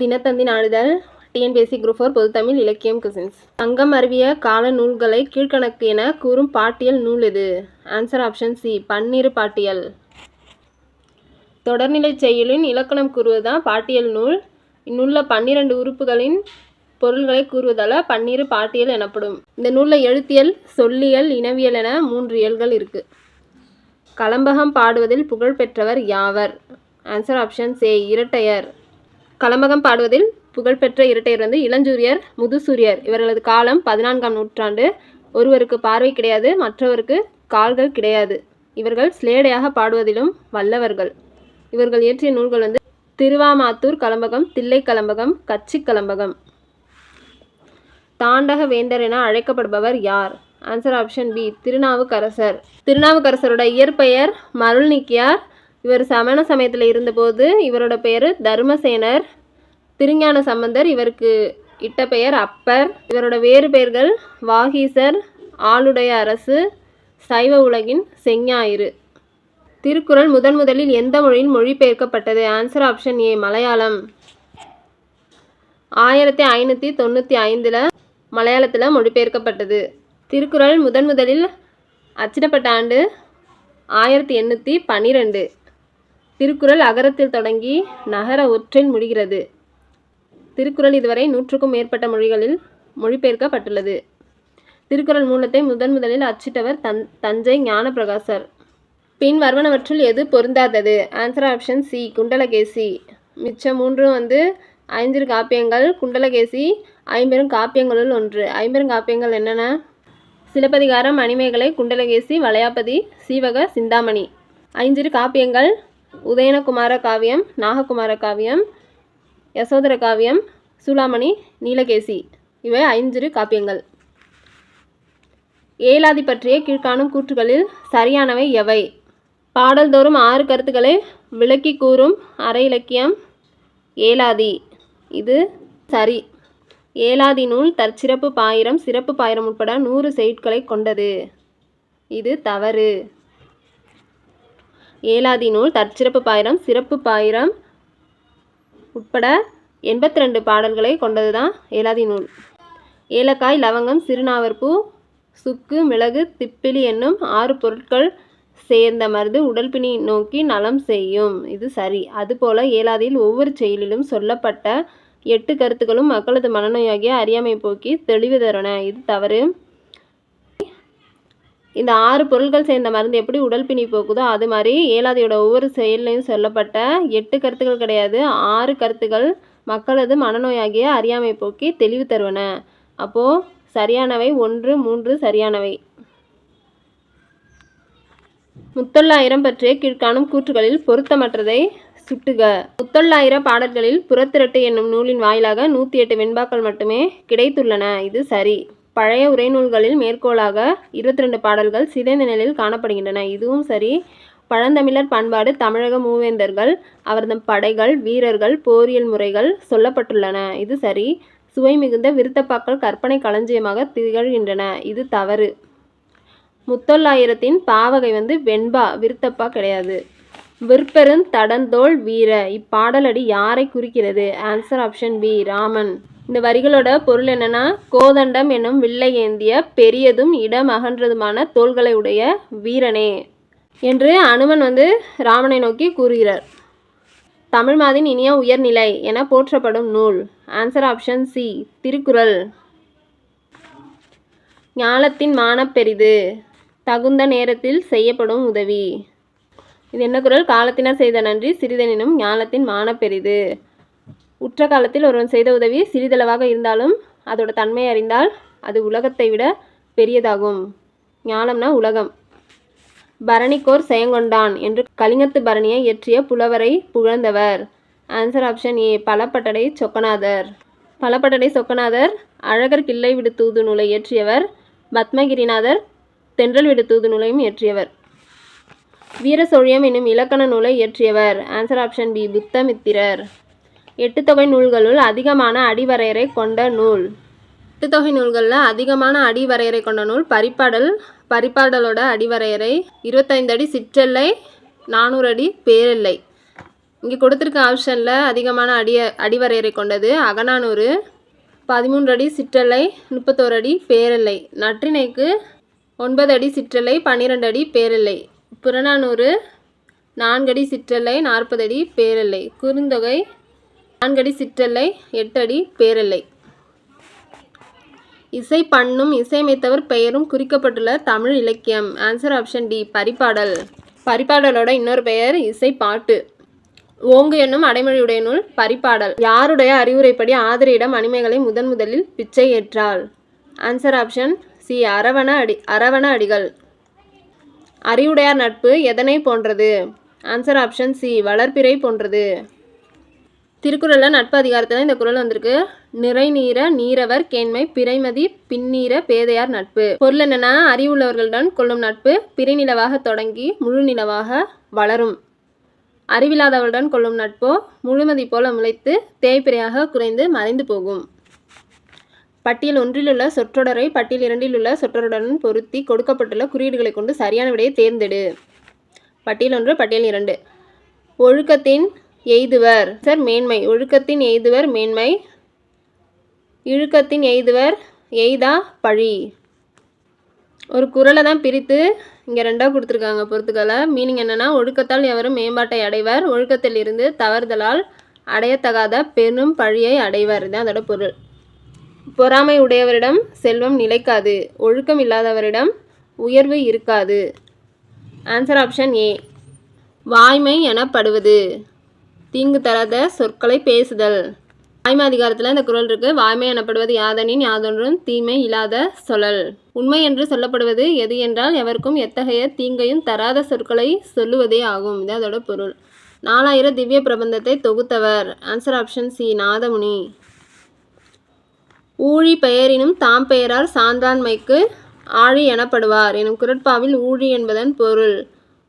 தினத்தந்தி நாளிதழ் TNPSC group four பொதுத்தமிழ் இலக்கியம் questions தங்கம் அருவிய கால நூல்களை கீழ்க்கணக்கு என கூறும் பாட்டியல் நூல் எது? ஆன்சர் ஆப்ஷன் சி பன்னிரு பாட்டியல். தொடர்நிலைச் செயலின் இலக்கணம் கூறுவதுதான் பாட்டியல் நூல். இந்நூலில் பன்னிரண்டு உறுப்புகளின் பொருள்களை கூறுவதால் பன்னிரு பாட்டியல் எனப்படும். இந்த நூலில் எழுத்தியல் சொல்லியல் இனவியல் என மூன்று இயல்கள் இருக்குது கலம்பகம் பாடுவதில் புகழ் பெற்றவர் யாவர்? ஆன்சர் ஆப்ஷன் சே இரட்டையர். கலம்பகம் பாடுவதில் புகழ்பெற்ற இரட்டையர் வந்து இளஞ்சூரியர் முதுசூரியர். இவர்களது காலம் பதினான்காம் நூற்றாண்டு. ஒருவருக்கு பார்வை கிடையாது மற்றவருக்கு கால்கள் கிடையாது. இவர்கள் ஸ்லேடையாக பாடுவதிலும் வல்லவர்கள். இவர்கள் இயற்றிய நூல்கள் வந்து திருவாமாத்தூர் கலம்பகம் தில்லை கலம்பகம் கச்சி கலம்பகம். தாண்டக வேந்தர் என அழைக்கப்படுபவர் யார்? Answer option B Thirunavukkarasar. திருநாவுக்கரசரோட இயற்பெயர் மருள்நீக்கியார். இவர் சமண சமயத்தில் இருந்தபோது இவரோட பெயர் தர்மசேனர். திருஞான சம்பந்தர் இவருக்கு இட்ட பெயர் அப்பர். இவரோட வேறு பெயர்கள் வாகீசர் ஆளுடைய அரசு சைவ உலகின் செஞ்ஞாயிறு. திருக்குறள் முதன் முதலில் எந்த மொழியில் மொழிபெயர்க்கப்பட்டது? Answer option A Malayalam. ஆயிரத்தி ஐநூற்றி தொண்ணூற்றி ஐந்தில் மலையாளத்தில் மொழிபெயர்க்கப்பட்டது. திருக்குறள் முதன் முதலில் அச்சிடப்பட்ட ஆண்டு ஆயிரத்தி எண்ணூற்றி பன்னிரெண்டு திருக்குறள் அகரத்தில் தொடங்கி நகர ஒற்றில் முடிகிறது. திருக்குறள் இதுவரை நூற்றுக்கும் மேற்பட்ட மொழிகளில் மொழிபெயர்க்கப்பட்டுள்ளது. திருக்குறள் மூலத்தை முதன் முதலில் அச்சிட்டவர் தன் தஞ்சை ஞானப்பிரகாசர். பின் வருவனவற்றுள் எது பொருந்தாதது? Answer option C Kundalakesi. மிச்சம் மூன்றும் வந்து ஐந்திரு காப்பியங்கள் குண்டலகேசி ஐம்பெரும் காப்பியங்களுள் ஒன்று. ஐம்பெரும் காப்பியங்கள் என்னென்ன? சிலப்பதிகாரம் மணிமேகலை குண்டலகேசி வளையாபதி சீவக சிந்தாமணி. ஐஞ்சிறு காப்பியங்கள் உதயனகுமார காவியம் நாககுமார காவியம் யசோதர காவியம் சூளாமணி நீலகேசி. இவை ஐஞ்சிறு காப்பியங்கள். ஏலாதி பற்றிய கீழ்காணும் கூற்றுகளில் சரியானவை எவை? பாடல்தோறும் ஆறு கருத்துக்களை விளக்கி கூறும் அரை இலக்கியம் ஏலாதி இது சரி. ஏலாதி நூல் தற்சிறப்பு பாயிரம் சிறப்பு பாயிரம் உட்பட நூறு செய்யுட்களை கொண்டது. இது தவறு. ஏலாதி நூல் தற்சிறப்பு பாயிரம் சிறப்பு பாயிரம் உட்பட எண்பத்தி ரெண்டு பாடல்களை கொண்டது தான் ஏலாதி நூல். ஏலக்காய் லவங்கம் சிறுநாவற்பூ சுக்கு மிளகு திப்பிலி என்னும் ஆறு பொருட்கள் சேர்ந்த மருந்து உடல்பிணி நோக்கி நலம் செய்யும். இது சரி. அதுபோல ஏலாதியில் ஒவ்வொரு செயலிலும் சொல்லப்பட்ட எட்டு கருத்துக்களும் மக்களது மனநோயாகிய அறியாமை போக்கி தெளிவு தரன இது தவறு. இந்த ஆறு பொருட்கள் சேர்ந்த மருந்து எப்படி உடல் பிணி போக்குதோ அது மாதிரி ஏலாதியோட ஒவ்வொரு செயல்லையும் சொல்லப்பட்ட எட்டு கருத்துக்கள் கிடையாது. ஆறு கருத்துக்கள் மக்களது மனநோயாகிய அறியாமை போக்கி தெளிவு தருவன. அப்போது சரியானவை ஒன்று மூன்று சரியானவை. முத்தொள்ளாயிரம் பற்றிய கீழ்காணும் கூற்றுகளில் பொருத்தமற்றதை சுட்டுக. முத்தொள்ளாயிர பாடல்களில் புறத்திரட்டு என்னும் நூலின் வாயிலாக நூற்றி எட்டு வெண்பாக்கள் மட்டுமே கிடைத்துள்ளன. இது சரி. பழைய உரைநூல்களில் மேற்கோளாக இருபத்தி ரெண்டு பாடல்கள் சிதைந்த நிலையில் காணப்படுகின்றன. இதுவும் சரி பழந்தமிழர் பண்பாடு தமிழக மூவேந்தர்கள் அவரது படைகள் வீரர்கள் போரியல் முறைகள் சொல்லப்பட்டுள்ளன. இது சரி சுவை மிகுந்த விருத்தப்பாக்கள் கற்பனை களஞ்சியமாக திகழ்கின்றன. இது தவறு. முத்தொள்ளாயிரத்தின் பாவகை வந்து வெண்பா விருத்தப்பா கிடையாது. விற்பெருந் தடந்தோள் வீர இப்பாடலடி யாரை குறிக்கிறது? Answer option B Raman. இந்த வரிகளோட பொருள் என்னன்னா கோதண்டம் என்னும் வில்லை ஏந்திய பெரியதும் இடம் அகன்றதுமான தோள்களை உடைய வீரனே என்று அனுமன் வந்து ராமனை நோக்கி கூறுகிறார். தமிழ் மாதின் இனிய உயர்நிலை என போற்றப்படும் நூல். Answer option C Thirukkural. ஞானத்தின் மானப்பெரிது தகுந்த நேரத்தில் செய்யப்படும் உதவி. இது என்ன குரல் காலத்தினர் செய்த நன்றி சிறிதெனினும் ஞானத்தின் மானப்பெரிது உற்ற காலத்தில் ஒருவன் செய்த உதவி சிறிதளவாக இருந்தாலும் அதோட தன்மை அறிந்தால் அது உலகத்தை விட பெரியதாகும். ஞானம்னா உலகம். பரணிக்கோர் செயங்கொண்டான் என்று கலிங்கத்து பரணியை இயற்றிய புலவரை புகழ்ந்தவர். Answer option A Palapattadai Chokkanathar. Palapattadai Chokkanathar Azhagar Killai Vidu Thoothu நூலை இயற்றியவர். பத்மகிரிநாதர் தென்றல் விடு தூது நூலையும் இயற்றியவர். வீரசோழியம் என்னும் இலக்கண நூலை இயற்றியவர். Answer option B Buddhamitrar. எட்டு தொகை நூல்களுள் அதிகமான அடிவரையறை கொண்ட நூல். எட்டு தொகை நூல்களில் அதிகமான அடிவரையறை கொண்ட நூல் பரிப்பாடல் பரிப்பாடலோட அடிவரையறை இருபத்தைந்து அடி சிற்றெல்லை நானூறு அடி பேரெல்லை. இங்கே கொடுத்துருக்க ஆப்ஷனில் அதிகமான அடிய அடிவரையறை கொண்டது அகநானூறு பதிமூன்று அடி சிற்றலை முப்பத்தோரு அடி பேரலை நற்றிணைக்கு ஒன்பது அடி சிற்றலை பன்னிரெண்டு அடி பேரலை புறநானூறு நான்கடி சிற்றலை நாற்பது அடி பேரலை குறுந்தொகை நான்கடி சிற்றலை எட்டடி அடி பேரலை இசை பண்ணும் இசையமைத்தவர் பெயரும் குறிக்கப்பட்டுள்ள தமிழ் இலக்கியம். Answer option D Paripadal. பரிபாடலோட இன்னொரு பெயர் இசை பாட்டு. ஓங்கு என்னும் அடைமொழியுடைய நூல் பரிபாடல். யாருடைய அறிவுரைப்படி ஆதிரையிடம் மணிமேகலை முதன் முதலில் பிச்சை ஏற்றாள்? Answer option C Aravana Adi Aravana Adigal. அறிவுடையார் நட்பு எதனை போன்றது? ஆன்சர் ஆப்ஷன் சி வளர்ப்பிறை போன்றது. திருக்குறளில் நட்பு அதிகாரத்தில் இந்த குறள் வந்திருக்கு. நிறைநீர நீரவர் கேண்மை பிறைமதி பின்னீர பேதையார் நட்பு. பொருள் என்னென்னா அறிவுள்ளவர்களுடன் கொள்ளும் நட்பு. பிறைநிலவாக தொடங்கி முழு நிலவாக வளரும். அறிவில்லாதவருடன் கொள்ளும் நட்போ முழுமதி போல முளைத்து தேய்பிரையாக குறைந்து மறைந்து போகும். பட்டியல் ஒன்றிலுள்ள சொற்றொடரை பட்டியல் இரண்டில் உள்ள சொற்றொடருடன் பொருத்தி கொடுக்கப்பட்டுள்ள குறியீடுகளை கொண்டு சரியான விடையை தேர்ந்தெடு. பட்டியல் ஒன்று பட்டியல் இரண்டு. ஒழுக்கத்தின் எய்துவர். சார் மேன்மை. ஒழுக்கத்தின் எய்துவர் மேன்மை. இழுக்கத்தின் எய்துவர் எய்தா பழி. ஒரு குறளை தான் பிரித்து இங்கே ரெண்டாக கொடுத்துருக்காங்க பொறுத்துக்களை. மீனிங் என்னென்னா ஒழுக்கத்தால் எவரும் மேம்பாட்டை அடைவர். ஒழுக்கத்தில் இருந்து தவறுதலால் அடையத்தகாத பெரும் பழியை அடைவர். தான் அதோட பொருள். பொறாமை உடையவரிடம் செல்வம் நிலைக்காது. ஒழுக்கம் இல்லாதவரிடம் உயர்வு இருக்காது. ஆன்சர் ஆப்ஷன் ஏ வாய்மை எனப்படுவது. தீங்கு தராத சொற்களை பேசுதல். வாய்மை அதிகாரத்தில் இந்த குரல் இருக்குது வாய்மை எனப்படுவது யாதனின் யாதொன்றும் தீமை இல்லாத சொல்லல். உண்மை என்று சொல்லப்படுவது எது என்றால் எவருக்கும் எத்தகைய தீங்கையும் தராத சொற்களை சொல்லுவதே ஆகும். இது அதோட பொருள். நாலாயிரம் திவ்ய பிரபந்தத்தை தொகுத்தவர். Answer option C Nathamuni. ஊழி பெயரினும் தாம் பெயரால் சான்றாண்மைக்கு ஆழி எனப்படுவார். எனும் குரட்பாவில் ஊழி என்பதன் பொருள்.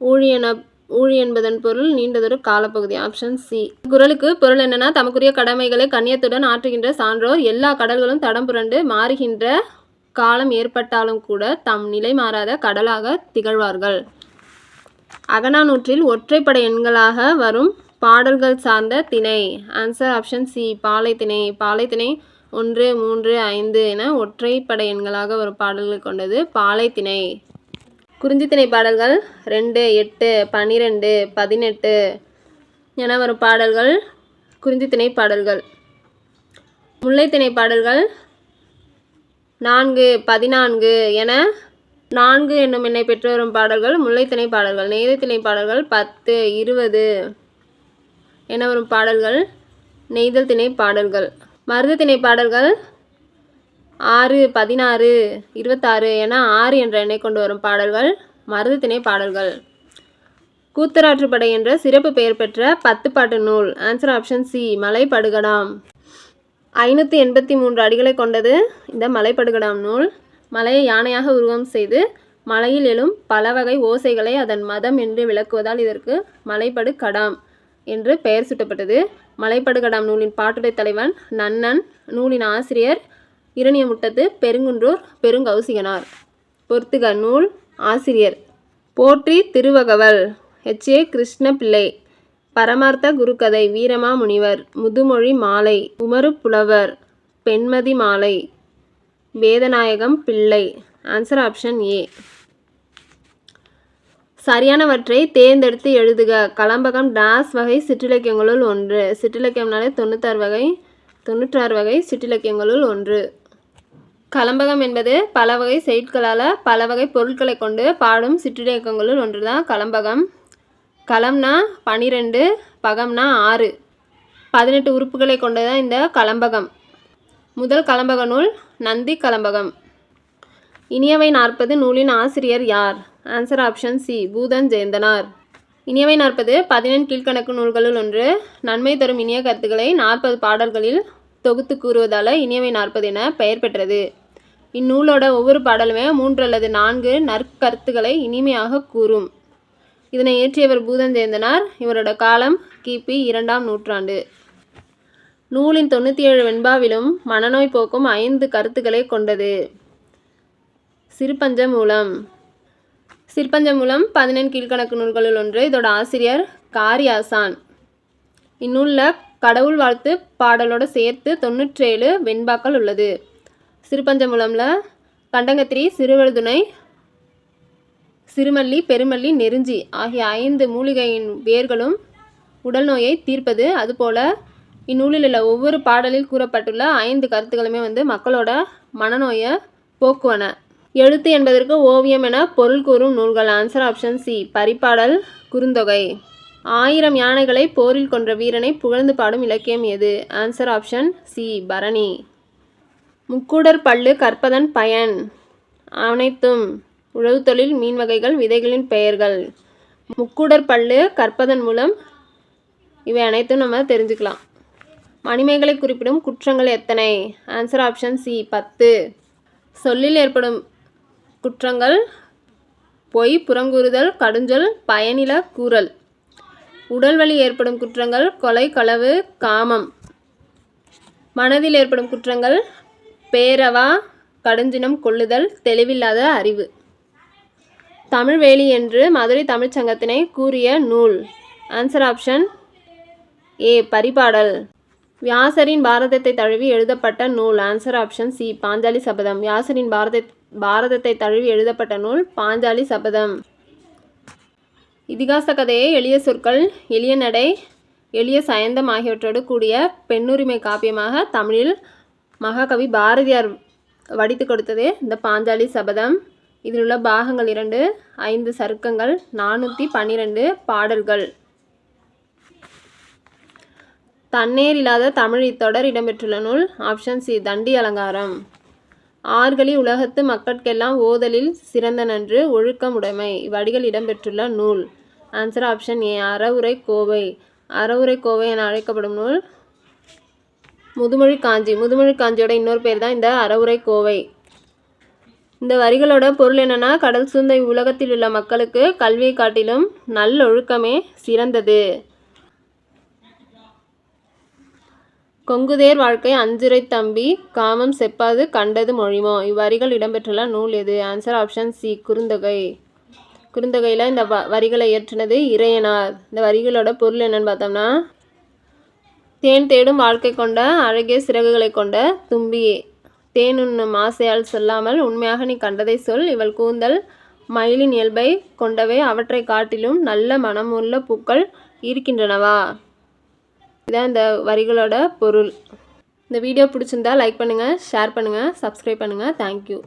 ஊழி என ஊழி என்பதன் பொருள் நீண்டதொரு காலப்பகுதி. ஆப்ஷன் சி குரலுக்கு பொருள் என்னன்னா தமக்குரிய கடமைகளை கண்ணியத்துடன் ஆற்றுகின்ற சான்றோர் எல்லா கடல்களும் தடம் புரண்டு மாறுகின்ற காலம் ஏற்பட்டாலும் கூட தம் நிலை மாறாத கடலாக திகழ்வார்கள். அகநானூற்றில் ஒற்றைப்படை எண்களாக வரும் பாடல்கள் சார்ந்த திணை. ஆன்சர் ஆப்ஷன் சி பாலை திணை. பாலை திணை ஒன்று மூன்று ஐந்து என ஒற்றைப்படை எண்களாக வரும் பாடல்கள் கொண்டது பாலை திணை. குறிஞ்சித்திணை பாடல்கள் ரெண்டு எட்டு பன்னிரெண்டு பதினெட்டு என வரும் பாடல்கள் குறிஞ்சித்திணை பாடல்கள். முல்லைத்திணை பாடல்கள் நான்கு பதினான்கு என நான்கு என்னும் எண்ணை பெற்று வரும் பாடல்கள் முல்லைத்திணை பாடல்கள் நெய்தல் பாடல்கள் பத்து இருபது என வரும் பாடல்கள் நெய்தல் திணை பாடல்கள். மருதத்திணை பாடல்கள் ஆறு பதினாறு இருபத்தாறு என ஆறு என்ற எண்ணை கொண்டு வரும் பாடல்கள் மருதத்திணை பாடல்கள். கூத்தராற்றுப்படை என்ற சிறப்பு பெயர் பெற்ற பத்து பாட்டு நூல். Answer option C Malaipadukadam. ஐநூற்றி எண்பத்தி மூன்று அடிகளை கொண்டது இந்த மலைப்படுகடாம் நூல். மலையை யானையாக உருவம் செய்து மலையில் எழும் பல வகை ஓசைகளை அதன் மதம் என்று விளக்குவதால் இதற்கு மலைப்படு கடாம் என்று பெயர் சூட்டப்பட்டது. மலைப்படுகடாம் நூலின் பாட்டுடை தலைவன் நன்னன் நூலின் ஆசிரியர் இரணியமுட்டத்து பெருங்குன்றூர் பெருங்கௌசிகனார். பொருத்துக நூல் ஆசிரியர். போற்றி திருவகவல். எச். ஏ. கிருஷ்ணபிள்ளை. பரமார்த்த குருக்கதை வீரமா முனிவர். முதுமொழி மாலை. உமரு புலவர். பெண்மதி மாலை. வேதநாயகம் பிள்ளை. ஆன்சர் ஆப்ஷன் ஏ சரியானவற்றை தேர்ந்தெடுத்து எழுதுக. கலம்பகம் டாஸ் வகை சிற்றிலக்கியங்களுள் ஒன்று. சிற்றிலக்கியம்னாலே தொண்ணூத்தாறு வகை தொண்ணூற்றாறு வகை சிற்றிலக்கியங்களுள் ஒன்று. கலம்பகம் என்பது பல வகை செய்களால் பல வகை பொருட்களை கொண்டு பாடும் சிற்றிலக்கியங்களுள் ஒன்று தான் கலம்பகம். கலம்னா பனிரெண்டு பகம்னா ஆறு. பதினெட்டு உறுப்புகளை கொண்டதான் இந்த கலம்பகம்? முதல் கலம்பக நூல் நந்தி கலம்பகம். இனியவை நாற்பது நூலின் ஆசிரியர் யார்? Answer option C Poothan Jeyanthanar. Iniyavai Narpathu பதினெண் கீழ்கணக்கு நூல்களுள் ஒன்று. நன்மை தரும் இனிய கருத்துக்களை நாற்பது பாடல்களில் தொகுத்து கூறுவதால் இனியவை நாற்பது என பெயர் பெற்றது. இந்நூலோட ஒவ்வொரு பாடலுமே மூன்று அல்லது நான்கு நற்கருத்துக்களை இனிமையாக கூறும். இதனை இயற்றியவர் பூதஞ்சேந்தனார் இவரோட காலம் கிபி இரண்டாம் நூற்றாண்டு. நூலின் தொண்ணூற்றி ஏழு வெண்பாவிலும் மனநோய் போக்கும் ஐந்து கருத்துக்களை கொண்டது. சிறுபஞ்ச மூலம். சிற்பஞ்ச மூலம் பதினெண் கீழ்கணக்கு நூல்களுள் ஒன்று. இதோட ஆசிரியர் காரியாசான். இந்நூலில் கடவுள் வாழ்த்து பாடலோடு சேர்த்து தொண்ணூற்றேழு வெண்பாக்கள் உள்ளது. சிறுபஞ்சமூலமில் கண்டங்கத்திரி சிறுவழுதுணை சிறுமல்லி பெருமல்லி நெருஞ்சி ஆகிய ஐந்து மூலிகையின் வேர்களும் உடல் நோயை தீர்ப்பது. அதுபோல் இந்நூலில் உள்ள ஒவ்வொரு பாடலில் கூறப்பட்டுள்ள ஐந்து கருத்துக்களுமே வந்து மக்களோட மனநோயை போக்குவன. எழுத்து என்பதற்கு ஓவியம் என பொருள் கூறும் நூல்கள். Answer option C Paripadal Kurunthogai. ஆயிரம் யானைகளை போரில் கொன்ற வீரனை புகழ்ந்து பாடும் இலக்கியம் எது? ஆன்சர் ஆப்ஷன் சி பரணி. முக்கூடர் பல்லு கற்பதன் பயன். அனைத்தும் உழவு தொழில் மீன் வகைகள் விதைகளின் பெயர்கள். முக்கூடர் பல்லு கற்பதன் மூலம் இவை அனைத்தும் நம்ம தெரிஞ்சுக்கலாம். மணிமேகலை குறிப்பிடும் குற்றங்கள் எத்தனை? ஆன்சர் ஆப்ஷன் சி பத்து. சொல்லில் ஏற்படும் குற்றங்கள் பொய் புறங்கூறுதல் கடுஞ்சொல் பயனில கூறல். உடல் வலி ஏற்படும் குற்றங்கள் கொலை களவு காமம். மனதில் ஏற்படும் குற்றங்கள் பேரவா கடுஞ்சினம் கொள்ளுதல் தெளிவில்லாத அறிவு. தமிழ்வேலி என்று மதுரை தமிழ்ச் சங்கத்தினை கூறிய நூல். Answer option A Paripadal. வியாசரின் பாரதத்தை தழுவி எழுதப்பட்ட நூல். Answer option C Panchali Sabatham. வியாசரின் பாரத பாரதத்தை தழுவி எழுதப்பட்ட நூல் பாஞ்சாலி சபதம். இதிகாச கதையை எளிய சொற்கள் எளிய நடை எளிய சயந்தம் ஆகியவற்றோடு கூடிய பெண்ணுரிமை காப்பியமாக தமிழில் மகாகவி பாரதியார் வடித்து கொடுத்ததே இந்த பாஞ்சாலி சபதம். இதில் உள்ள பாகங்கள் இரண்டு ஐந்து சருக்கங்கள் நானூற்றி பன்னிரெண்டு பாடல்கள். தண்ணீர் இல்லாத தமிழ் இத்தொடர் இடம்பெற்றுள்ள நூல் ஆப்ஷன் சி தண்டி அலங்காரம். ஆர்களி உலகத்து மக்கட்கெல்லாம் ஓதலில் சிறந்த நன்று ஒழுக்கமுடைமை இவ்வடிகள் இடம்பெற்றுள்ள நூல். Answer option A Aravurai Kovai. Aravurai Kovai என அழைக்கப்படும் நூல் முதுமொழி காஞ்சி. முதுமொழி காஞ்சியோட இன்னொரு பேர் தான் இந்த அறவுரை கோவை. இந்த வரிகளோட பொருள் என்னென்னா கடல் சூழ்ந்த உலகத்தில் உள்ள மக்களுக்கு கல்வியை காட்டிலும் நல்லொழுக்கமே சிறந்தது. கொங்குதேர் வாழ்க்கை அஞ்சுரை தம்பி காமம் செப்பாது கண்டது மொழிமோ? இவ்வரிகள் இடம்பெற்றுள்ள நூல் எது? Answer option C Kurunthogai. குறுந்தொகையில் இந்த வ வரிகளை இயற்றினது இறையனார். இந்த வரிகளோட பொருள் என்னன்னு பார்த்தோம்னா தேன் தேடும் வாழ்க்கை கொண்ட அழகிய சிறகுகளை கொண்ட தும்பியே. தேன் உண்ணும் ஆசையால் சொல்லாமல் உண்மையாக நீ கண்டதை சொல். இவள் கூந்தல் மயிலின் இயல்பை கொண்டவை அவற்றை காட்டிலும் நல்ல மனமுள்ள பூக்கள் இருக்கின்றனவா? இதான் இந்த வரிகளோட பொருள். இந்த வீடியோ பிடிச்சிருந்தா லைக் பண்ணுங்கள் ஷேர் பண்ணுங்கள் சப்ஸ்கிரைப் பண்ணுங்கள் தேங்க்யூ